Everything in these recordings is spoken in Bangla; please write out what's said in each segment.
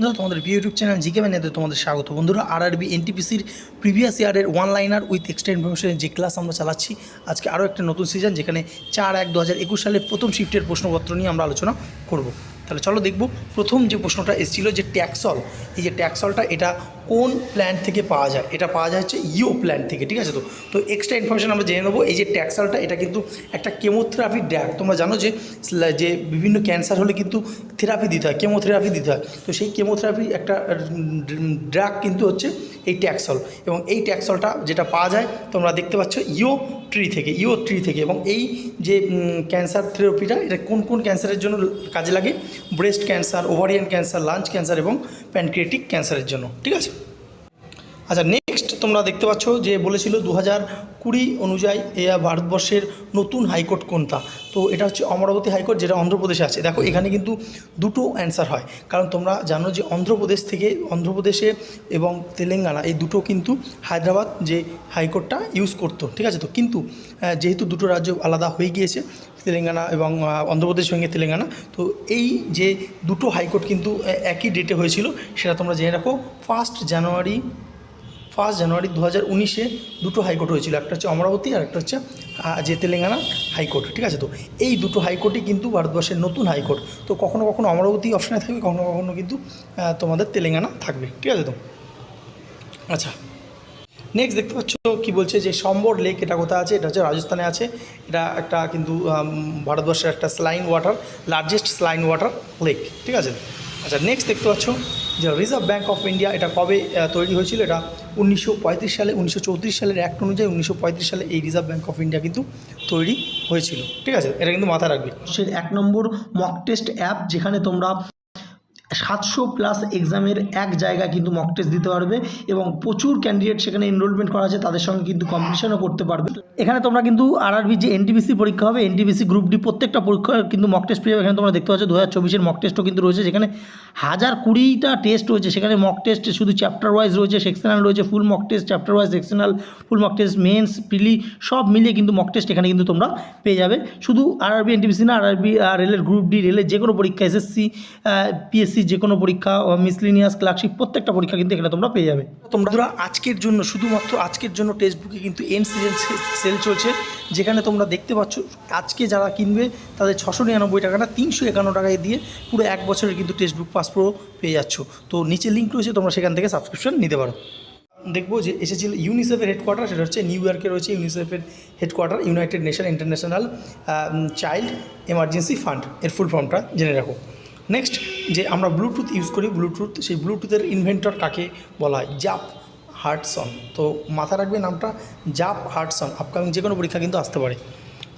বন্ধুরা, তোমাদের ইউটিউব চ্যানেল জিকে ম্যানেতে তোমাদের স্বাগত। বন্ধুরা আর আরবি এনটিপিসির প্রিভিয়াস ইয়ারের ওয়ান লাইনার উইথ এক্সট্রা ইনফরমেশনের যে ক্লাস আমরা চালাচ্ছি, আজকে আরও একটা নতুন সিজন যেখানে চার এক দু সালের প্রথম শিফটের প্রশ্নপত্র নিয়ে আমরা আলোচনা করব। তাহলে চলো দেখব, প্রথম যে প্রশ্নটা এসেছিল যে ট্যাক্সল এই যে ট্যাক্সলটা এটা কোন প্ল্যান থেকে পাওয়া যায়? এটা পাওয়া যায় হচ্ছে ইও প্ল্যান থেকে, ঠিক আছে তো? তো এক্সট্রা ইনফরমেশন আমরা জেনে নেব। এই যে ট্যাক্সলটা এটা কিন্তু একটা কেমোথেরাপি ড্রাগ তোমরা জানো যে যে বিভিন্ন ক্যান্সার হলে কিন্তু থেরাপি দিতে হয় কেমোথেরাপি দিতে হয়। তো সেই কেমোথেরাপি একটা ড্রাগ কিন্তু হচ্ছে এই ট্যাক্সল এবং এই ট্যাক্সলটা যেটা পাওয়া যায়, তোমরা দেখতে পাচ্ছ ইও ট্রি থেকে ইও ট্রি থেকে। এবং এই যে ক্যান্সার থেরাপিটা এটা কোন কোন ক্যান্সারের জন্য কাজে লাগে? Breast cancer ovarian cancer lung cancer এবং প্যানক্রিয়েটিক ক্যান্সারের জন্য, ঠিক আছে? আচ্ছা নেক্সট তোমরা দেখতে পাচ্ছ যে বলেছিল দু হাজার কুড়ি অনুযায়ী এ ভারতবর্ষের নতুন হাইকোর্ট কোনটা? তো এটা হচ্ছে অমরাবতী হাইকোর্ট, যেটা অন্ধ্রপ্রদেশে আছে। দেখো, এখানে কিন্তু দুটো অ্যান্সার হয়। কারণ তোমরা জানো যে অন্ধ্রপ্রদেশ থেকে অন্ধ্রপ্রদেশে এবং তেলেঙ্গানা, এই দুটো কিন্তু হায়দ্রাবাদ যে হাইকোর্টটা ইউজ করতো, ঠিক আছে তো? কিন্তু যেহেতু দুটো রাজ্য আলাদা হয়ে গিয়েছে, তেলেঙ্গানা এবং অন্ধ্রপ্রদেশ সঙ্গে তেলেঙ্গানা, তো এই যে দুটো হাইকোর্ট কিন্তু একই ডেটে হয়েছিল, সেটা তোমরা জেনে রাখো ফার্স্ট জানুয়ারি ফার্স্ট জানুয়ারি দু হাজার উনিশে দুটো হাইকোর্ট হয়েছিল, একটা হচ্ছে অমরাবতী আর একটা হচ্ছে যে তেলেঙ্গানা হাইকোর্ট, ঠিক আছে তো? এই দুটো হাইকোর্টই কিন্তু ভারতবর্ষের নতুন হাইকোর্ট। তো কখনো কখনো অমরাবতী অপশানে থাকবে, কখনো কখনো কিন্তু তোমাদের তেলেঙ্গানা থাকবে, ঠিক আছে তো? আচ্ছা নেক্সট দেখতে পাচ্ছ কি বলছে যে সম্বর লেক এটা কোথায় আছে? এটা হচ্ছে রাজস্থানে আছে। এটা একটা কিন্তু ভারতবর্ষের একটা saline water largest saline water lake ঠিক আছে? আচ্ছা নেক্সট দেখতে পাচ্ছ যে রিজার্ভ ব্যাঙ্ক অফ ইন্ডিয়া এটা কবে তৈরি হয়েছিল, এটা উনিশশো পঁয়ত্রিশ সালে, উনিশশো চৌত্রিশ সালের অ্যাক্ট অনুযায়ী উনিশশো পঁয়ত্রিশ সালে এই রিজার্ভ ব্যাঙ্ক অফ ইন্ডিয়া কিন্তু তৈরি হয়েছিল। ঠিক আছে? এটা কিন্তু মাথায় রাখবে। সে এক নম্বর মক টেস্ট অ্যাপ যেখানে তোমরা সাতশো প্লাস এক্সামের এক জায়গায় কিন্তু মক টেস্ট দিতে পারবে এবং প্রচুর ক্যান্ডিডেট সেখানে এনরোলমেন্ট করা আছে, তাদের সঙ্গে কিন্তু কম্পিটিশনও করতে পারবে। এখানে তোমরা কিন্তু আরআরবি যে এনটিবিসি পরীক্ষা হবে এনটিবিসি গ্রুপ ডি প্রত্যেকটা পরীক্ষা কিন্তু মক টেস্ট পেয়ে এখানে তোমরা দেখতে পাচ্ছ দু হাজার চব্বিশের মক টেস্টও কিন্তু রয়েছে, যেখানে হাজার কুড়িটা টেস্ট রয়েছে। সেখানে মক টেস্ট শুধু চ্যাপ্টার ওয়াইজ রয়েছে সেকশনাল রয়েছে full mock test chapter wise sectional full mock test mains prelim সব মিলিয়ে কিন্তু মক টেস্ট এখানে কিন্তু তোমরা পেয়ে যাবে। শুধু আরআরবি এনটিবিসি না আরআরবি রেলের গ্রুপ ডি রেলের যে কোনো পরীক্ষা এসএসসি পিএসসি যে কোনো পরীক্ষা মিসলিনিয়াস ক্লার্কশিপ প্রত্যেকটা পরীক্ষা কিন্তু এখানে তোমরা পেয়ে যাবে। তোমরা আজকের জন্য, শুধুমাত্র আজকের জন্য টেক্সট বুকে কিন্তু এন সিজন সেল চলছে। যেখানে তোমরা দেখতে পাচ্ছ, আজকে যারা কিনবে, তাদের ছশো নিরানব্বই টাকাটা তিনশো একান্ন টাকায় দিয়ে পুরো এক বছরের কিন্তু টেক্সট বুক পাস প্রো পেয়ে যাচ্ছ। তো নিচে লিঙ্ক রয়েছে, তোমরা সেখান থেকে সাবস্ক্রিপশন নিতে পারো। দেখব যে এসেছিল ইউনিসেফের হেডকোয়ার্টার সেটা হচ্ছে নিউ ইয়র্কে রয়েছে ইউনিসেফের headquarter United Nation International Child Emergency Fund এর ফুল ফর্মটা জেনে রাখো। নেক্সট যে আমরা ব্লুটুথ ইউজ করি ব্লুটুথ সেই ব্লুটুথের ইনভেন্টর কাকে বলা হয়? জাপ। হার্টসন। তো মাথা রাখবে নামটা জাপ হার্টসন। আপকামিং যে কোনো পরীক্ষা কিন্তু আসতে পারে।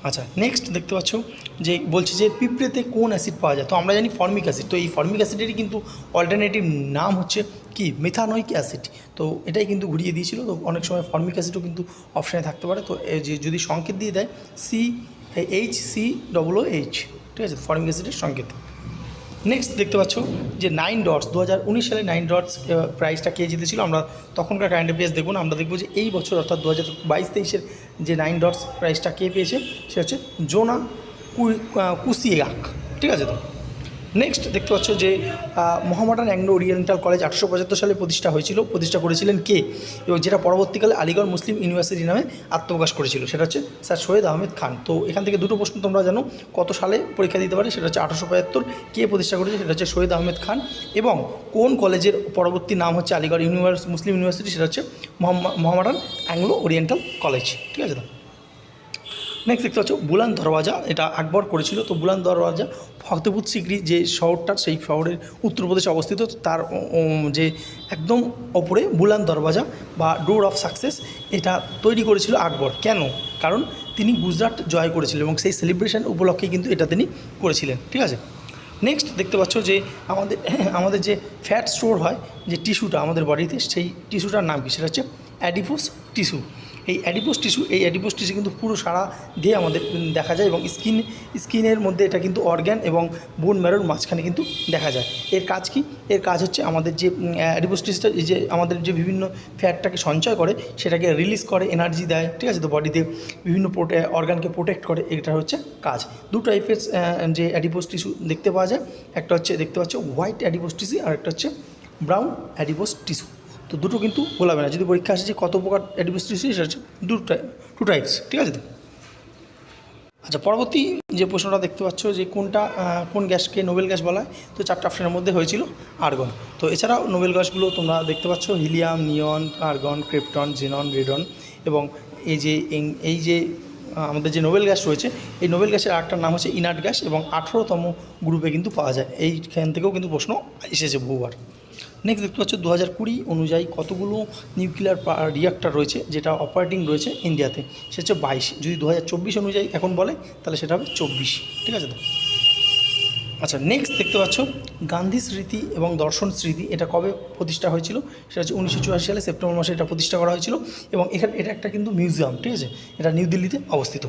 আচ্ছা নেক্সট দেখতে পাচ্ছ যে বলছে যে পিঁপড়েতে কোন অ্যাসিড পাওয়া যায়? তো আমরা জানি ফর্মিক অ্যাসিড তো এই ফর্মিক অ্যাসিডেরই কিন্তু অল্টারনেটিভ নাম হচ্ছে কি? মেথানোইক অ্যাসিড তো এটাই কিন্তু ঘুরিয়ে দিয়েছিল। তো অনেক সময় ফর্মিক অ্যাসিডও কিন্তু অপশানে থাকতে পারে। তো যে, যদি সংকেত দিয়ে দেয় C H C double H ঠিক আছে? ফর্মিক অ্যাসিডের সংকেত। নেক্সট দেখতে পাচ্ছ যে নাইন ডটস দু হাজার উনিশ সালে নাইন ডটস প্রাইসটা কে জিতেছিল? আমরা তখনকার কারেন্ট অ্যাফেয়ার্স দেখুন আমরা দেখব যে এই বছর, অর্থাৎ দু হাজার বাইশ তেইশের যে নাইন ডটস প্রাইসটা কে পেয়েছে? সে হচ্ছে জোনা কুসিয়াক ঠিক আছে তো? নেক্সট দেখতে পাচ্ছ যে আহ, অ্যাংলো ওরিয়েন্টাল কলেজ আটশো পঁচাত্তর সালে প্রতিষ্ঠা হয়েছিল। প্রতিষ্ঠা করেছিলেন কে? এবং যেটা পরবর্তীকালে আলিগড় মুসলিম ইউনিভার্সিটি নামে আত্মপ্রকাশ করেছিল সেটা হচ্ছে স্যার সৈয়দ আহমেদ খান। তো এখান থেকে দুটো প্রশ্ন তোমরা জানো কত সালে পরীক্ষা দিতে পারে? সেটা হচ্ছে আঠারোশো পঁচাত্তর। কে প্রতিষ্ঠা করেছে? সেটা হচ্ছে সৈয়দ আহমেদ খান। এবং কোন কলেজের পরবর্তী নাম হচ্ছে আলিগড় ইউনিভার্স মুসলিম ইউনিভার্সিটি? সেটা হচ্ছে মোহামেডান অ্যাংলো ওরিয়েন্টাল কলেজ। ঠিক আছে তো? নেক্সট দেখতে পাচ্ছ বুলান দরওয়াজা, এটা আকবর করেছিল। তো বুলান দরওয়াজা ফতেপুর সিকরি যে শহরটা, সেই শহরের উত্তরপ্রদেশে অবস্থিত, তার যে একদম ওপরে বুলান দরওয়াজা বা ডোর অফ সাকসেস, এটা তৈরি করেছিল আকবর। কেন? কারণ তিনি গুজরাট জয় করেছিলেন এবং সেই সেলিব্রেশন উপলক্ষে কিন্তু এটা তিনি করেছিলেন। ঠিক আছে? নেক্সট দেখতে পাচ্ছ যে আমাদের আমাদের যে ফ্যাট স্টোর হয়, যে টিস্যুটা আমাদের বডিতে সেই টিস্যুটার নাম কি? সেটা হচ্ছে অ্যাডিপোস টিস্যু এই অ্যাডিপোস টিস্যু, এই অ্যাডিপোস টিস্যু কিন্তু পুরো সারা দিয়ে আমাদের দেখা যায় এবং স্কিন, স্কিনের মধ্যে এটা কিন্তু অর্গ্যান এবং বোন ম্যারোর মাঝখানে কিন্তু দেখা যায়। এর কাজ কি? এর কাজ হচ্ছে আমাদের যে অ্যাডিপোস টিস্যুটা যে আমাদের যে বিভিন্ন ফ্যাটটাকে সঞ্চয় করে, সেটাকে রিলিজ করে, এনার্জি দেয়, ঠিক আছে? তো বডিতে বিভিন্ন প্রোটে অর্গানকে প্রোটেক্ট করে, এটা হচ্ছে কাজ। দু টাইপের যে অ্যাডিপোস টিস্যু দেখতে পাওয়া যায়। একটা হচ্ছে, দেখতে পাচ্ছ, হোয়াইট অ্যাডিপোস টিস্যু আর একটা হচ্ছে ব্রাউন অ্যাডিবোস টিস্যু। তো দুটো কিন্তু গোলাবে না। যদি পরীক্ষা আসে যে কত প্রকার অ্যাডিবোস টিস্যু সেটা হচ্ছে দু টু টাইপস ঠিক আছে? আচ্ছা পরবর্তী যে প্রশ্নটা দেখতে পাচ্ছ যে কোনটা কোন গ্যাসকে নোবেল গ্যাস বলা হয়, তো চারটা অপশনের মধ্যে হয়েছিল আর্গন তো এছাড়াও নোবেল গ্যাসগুলো তোমরা দেখতে পাচ্ছ, helium, neon argon krypton xenon radon এবং এই যে এই- এই যে আমাদের যে নোবেল গ্যাস রয়েছে, এই নোবেল গ্যাসের আরেকটার নাম হচ্ছে ইনার্ট গ্যাস এবং আঠেরোতম গ্রুপে কিন্তু পাওয়া যায়। এইখান থেকেও কিন্তু প্রশ্ন এসেছে বহুবার। নেক্সট দেখতে পাচ্ছ দু হাজার কুড়ি অনুযায়ী কতগুলো নিউক্লিয়ার রিয়াক্টর রয়েছে, যেটা অপারেটিং রয়েছে ইন্ডিয়াতে সে হচ্ছে বাইশ। যদি দু হাজার চব্বিশ অনুযায়ী এখন বলে, তাহলে সেটা হবে চব্বিশ। ঠিক আছে আচ্ছা নেক্সট দেখতে পাচ্ছ গান্ধী স্মৃতি এবং দর্শন স্মৃতি, এটা কবে প্রতিষ্ঠা হয়েছিল? সেটা হচ্ছে উনিশশো চুরাশি সালে সেপ্টেম্বর মাসে এটা প্রতিষ্ঠা করা হয়েছিল। এবং এখানে এটা একটা কিন্তু মিউজিয়াম ঠিক আছে? এটা নিউ দিল্লিতে অবস্থিত।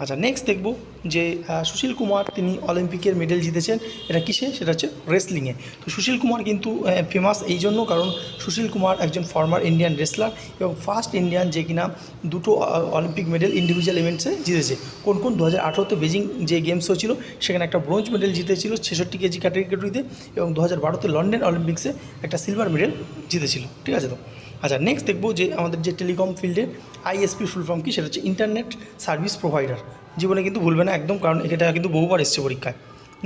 আচ্ছা নেক্সট দেখব যে সুশীল কুমার তিনি অলিম্পিকের মেডেল জিতেছেন। এটা কিসে? সেটা হচ্ছে রেসলিংয়ে তো সুশীল কুমার কিন্তু ফেমাস এই জন্য কারণ সুশীল কুমার একজন ফর্মার ইন্ডিয়ান রেসলার এবং ফার্স্ট ইন্ডিয়ান যে কিনা দুটো অলিম্পিক মেডেল ইন্ডিভিজুয়াল ইভেন্টসে জিতেছে। কোন কোন? দু হাজার বেজিং যে গেমস হয়েছিল, সেখানে একটা ব্রোঞ্জ মেডেল জিতেছিল ছেষট্টি কেজি ক্যাটাগরিতে এবং দু হাজার বারোতে লন্ডন অলিম্পিক্সে একটা সিলভার মেডেল জিতেছিল। ঠিক আছে তো? আচ্ছা নেক্সট দেখব যে আমাদের যে টেলিকম ফিল্ডের আইএসপি ফুল ফর্ম কি? সেটা হচ্ছে ইন্টারনেট সার্ভিস প্রোভাইডার জীবনে কিন্তু ভুলবে না একদম, কারণ এটা কিন্তু বহুবার এসছে পরীক্ষায়।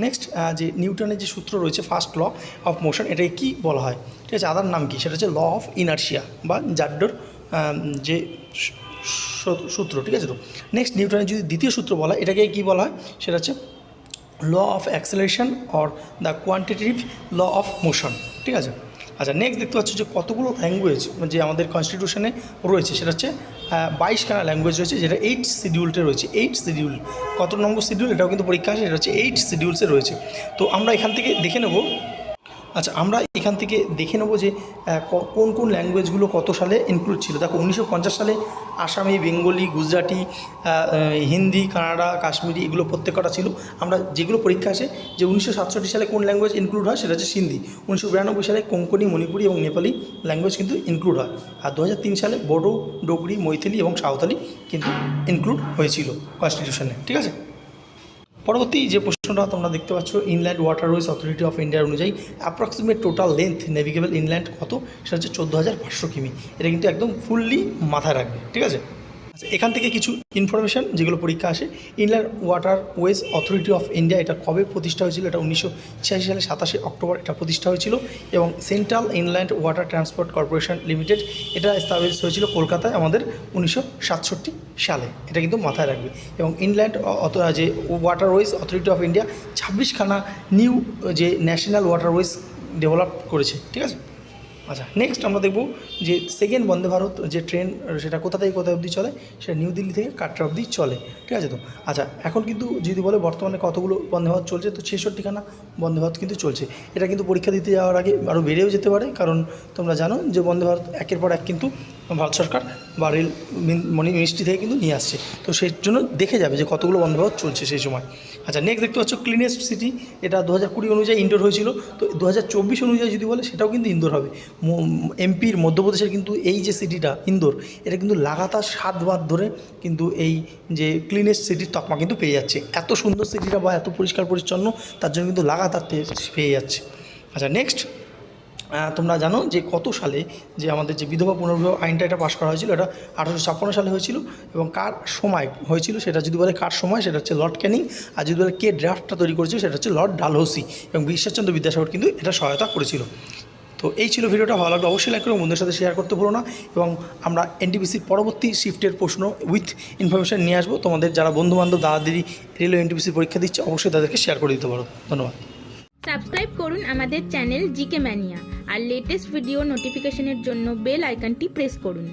নেক্সট যে নিউটনের যে সূত্র রয়েছে ফার্স্ট ল অফ মোশন এটাকে কী বলা হয়? ঠিক আছে, আদার নাম কি? সেটা হচ্ছে ল অফ ইনার্শিয়া বা জাড্ডোর যে সূত্র, ঠিক আছে তো? নেক্সট নিউটনের যদি দ্বিতীয় সূত্র বলা হয়, এটাকে কী বলা হয়? সেটা হচ্ছে law of acceleration or the quantitative law of motion ঠিক আছে? আচ্ছা নেক্সট দেখতে পাচ্ছ যে কতগুলো ল্যাঙ্গুয়েজ যে আমাদের কনস্টিটিউশনে রয়েছে, সেটা হচ্ছে বাইশখানা ল্যাঙ্গুয়েজ রয়েছে, যেটা এইট শিডিউলটে রয়েছে। এইট শিডিউল কত নম্বর শিডিউল এটাও কিন্তু পরীক্ষা আছে, সেটা হচ্ছে এইট শিডিউলসে রয়েছে। তো আমরা এখান থেকে দেখে নেব আচ্ছা আমরা এখান থেকে দেখে নেব যে কোন কোন ল্যাঙ্গুয়েজগুলো কত সালে ইনক্লুড ছিল? দেখো, উনিশশো পঞ্চাশ সালে আসামি, বেঙ্গলি, গুজরাটি হিন্দি, কানাডা, কাশ্মীরি এগুলো প্রত্যেকটা ছিল। আমরা যেগুলো পরীক্ষা আসে, যে উনিশশো সাতষট্টি সালে কোন ল্যাঙ্গুয়েজ ইনক্লুড হয়? সেটা হচ্ছে সিন্ধি। উনিশশো বিরানব্বই সালে কোঙ্কনি মণিপুরি এবং নেপালি ল্যাঙ্গুয়েজ কিন্তু ইনক্লুড হয়। আর দু সালে বড়ো, ডোগরি, মৈথিলি এবং সাঁওতালি কিন্তু ইনক্লুড হয়েছিল কনস্টিটিউশনে ঠিক আছে? পরবর্তী যে প্রশ্নটা তোমরা দেখতে পাচ্ছ inland water waterways authority of ইন্ডিয়ার অনুযায়ী approximate total length navigable inland কত? সেটা হচ্ছে চোদ্দ হাজার পাঁচশো কিমি। এটা কিন্তু একদম ফুললি মাথায় রাখবে, ঠিক আছে? আচ্ছা এখান থেকে কিছু ইনফরমেশন যেগুলো পরীক্ষা আসে। Inland waterways authority of India এটা কবে প্রতিষ্ঠা হয়েছিল? এটা উনিশশো ছিয়াশি সালে সাতাশে অক্টোবর এটা প্রতিষ্ঠা হয়েছিল এবং central inland water transport corporation limited এটা এস্টাবলিশ হয়েছিল কলকাতায় আমাদের উনিশশো সাতষট্টি সালে। এটা কিন্তু মাথায় রাখবে। এবং ইনল্যান্ড যে ওয়াটারওয়েজ অথরিটি অফ ইন্ডিয়া ছাব্বিশখানা নিউ যে ন্যাশনাল ওয়াটারওয়েজ ডেভেলপ করেছে। ঠিক আছে? আচ্ছা নেক্সট আমরা দেখব যে সেকেন্ড বন্দে ভারত যে ট্রেন সেটা কোথা থেকে কোথায় অবধি চলে? সেটা নিউ দিল্লি থেকে কাটরা অবধি চলে। ঠিক আছে তো? আচ্ছা এখন কিন্তু যদি বলে বর্তমানে কতগুলো বন্দে ভারত চলছে, তো ছেষট্টিখানা বন্দে ভারত কিন্তু চলছে। এটা কিন্তু পরীক্ষা দিতে যাওয়ার আগে আরও বেড়েও যেতে পারে, কারণ তোমরা জানো যে বন্দে ভারত একের পর এক কিন্তু ভারত সরকার বা রেল মনি মিনিস্ট্রি থেকে কিন্তু নিয়ে আসছে। তো সেই জন্য দেখে যাবে যে কতগুলো বন্দে ভারত চলছে সেই সময়। আচ্ছা নেক্সট দেখতে পাচ্ছ ক্লিনেস্ট সিটি এটা দু হাজার কুড়ি অনুযায়ী ইনডোর হয়েছিল। তো দু হাজার চব্বিশ অনুযায়ী যদি বলে, সেটাও কিন্তু ইন্দোর হবে। এমপির মধ্যপ্রদেশের কিন্তু এই যে সিটিটা ইন্দোর এটা কিন্তু লাগাতার সাতবার ধরে কিন্তু এই যে ক্লিনেস্ট সিটির তকমা কিন্তু পেয়ে যাচ্ছে। এত সুন্দর সিটিটা বা এত পরিষ্কার পরিচ্ছন্ন তার জন্য কিন্তু লাগাতার পেয়ে যাচ্ছে। আচ্ছা নেক্সট তোমরা জানো যে কত সালে যে আমাদের যে বিধবা পুনর্বিবাহ আইনটা এটা পাশ করা হয়েছিল, এটা আঠারোশো ছাপ্পান্ন সালে হয়েছিল এবং কার সময় হয়েছিল সেটা যদি বলে কার সময়, সেটা হচ্ছে লর্ড ক্যানিং আর যদি বলে কে ড্রাফটটা তৈরি করেছিল, সেটা হচ্ছে লর্ড ডালহৌসি এবং বিশ্বাসচন্দ্র বিদ্যাসাগর কিন্তু এটা সহায়তা করেছিল। তো এই ছিল ভিডিওটা, ভালো লাগল অবশ্যই লাইক করে, বন্ধুদের সাথে শেয়ার করতে ভুলো না এবং আমরা এনটিপিসির পরবর্তী শিফটের প্রশ্ন উইথ ইনফরমেশান নিয়ে আসব। তোমাদের যারা বন্ধুবান্ধব দাদা দিদি রেলওয়ে এনটিপিসির পরীক্ষা দিচ্ছে, অবশ্যই তাদেরকে শেয়ার করে দিতে পারো। ধন্যবাদ। সাবস্ক্রাইব করুন আমাদের চ্যানেল জিকে ম্যানিয়া আর লেটেস্ট ভিডিও নোটিফিকেশনের জন্য বেল আইকনটি প্রেস করুন।